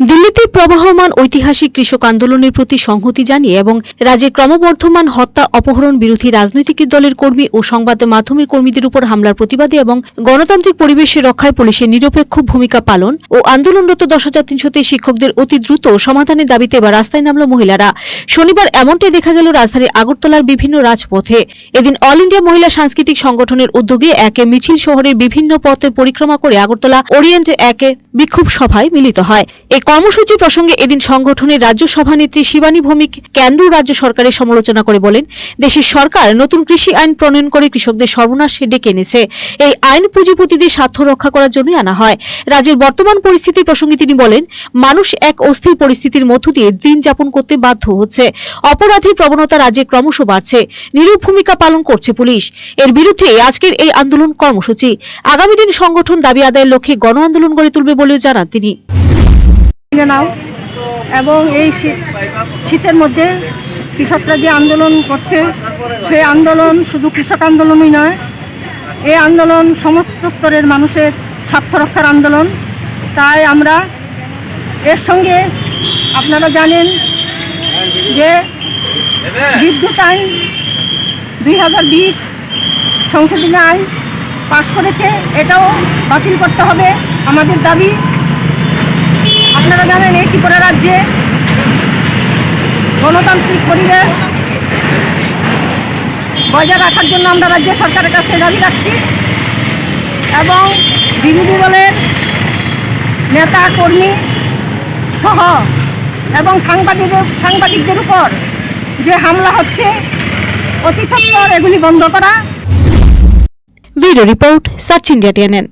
দিল্লিতে প্রবাহমান ঐতিহাসিক কৃষক আন্দোলনের প্রতি সংহতি জানিয়ে এবং রাজ্যের ক্রমবর্ধমান হত্যা, অপহরণ বিরোধী রাজনৈতিক দলের কর্মী ও সংবাদ মাধ্যমের কর্মীদের উপর হামলার প্রতিবাদে এবং গণতান্ত্রিক পরিবেশের রক্ষায় পুলিশের নিরপেক্ষ ভূমিকা পালন ও আন্দোলনরত দশ হাজার তিনশো শিক্ষকদের অতি দ্রুত সমাধানের দাবিতে এবার রাস্তায় নামল মহিলারা। শনিবার এমনটাই দেখা গেল রাজধানীর আগরতলার বিভিন্ন রাজপথে। এদিন অল ইন্ডিয়া মহিলা সাংস্কৃতিক সংগঠনের উদ্যোগে একে মিছিল শহরের বিভিন্ন পথে পরিক্রমা করে আগরতলা ওরিয়েন্ট একে বিক্ষোভ সভায় মিলিত হয়। কর্মসূচি প্রসঙ্গে এদিন সংগঠনের রাজ্য সভানেত্রী শিবানী ভৌমিক কেন্দ্র রাজ্য সরকারের সমালোচনা করে বলেন, দেশের সরকার নতুন কৃষি আইন প্রণয়ন করে কৃষকদের সর্বনাশ ডেকে এনেছে। এই আইন পুঁজিপতিদের স্বার্থ রক্ষা করার জন্যই আনা হয়। রাজ্যের বর্তমান পরিস্থিতি প্রসঙ্গে তিনি বলেন, মানুষ এক অস্থির পরিস্থিতির মধ্য দিয়ে দিন যাপন করতে বাধ্য হচ্ছে। অপরাধীর প্রবণতা রাজ্যে ক্রমশ বাড়ছে। নিরূপ ভূমিকা পালন করছে পুলিশ। এর বিরুদ্ধে আজকের এই আন্দোলন কর্মসূচি। আগামী দিন সংগঠন দাবি আদায়ের লক্ষ্যে গণ আন্দোলন গড়ে তুলবে বলেও জানান তিনি। কিনে নাও। এবং এই শীত শীতের মধ্যে কৃষকরা যে আন্দোলন করছে, সেই আন্দোলন শুধু কৃষক আন্দোলনই নয়, এই আন্দোলন সমস্ত স্তরের মানুষের স্বার্থ রক্ষার আন্দোলন। তাই আমরা এর সঙ্গে আপনারা জানেন যে বিদ্যুৎ আইন দুই হাজার বিশ সংশোধনী আইন পাশ করেছে, এটাও বাতিল করতে হবে। আমাদের দাবি আপনারা জানেন এই ত্রিপুরা রাজ্যে গণতান্ত্রিক পরিবেশ বজায় রাখার জন্য আমরা রাজ্য সরকারের কাছে দাবি রাখছি এবং বিরোধী দলের নেতা, কর্মী সহ এবং সাংবাদিক সাংবাদিকদের উপর যে হামলা হচ্ছে, অতি সত্বর এগুলি বন্ধ করা। Bureau report, search India TNN.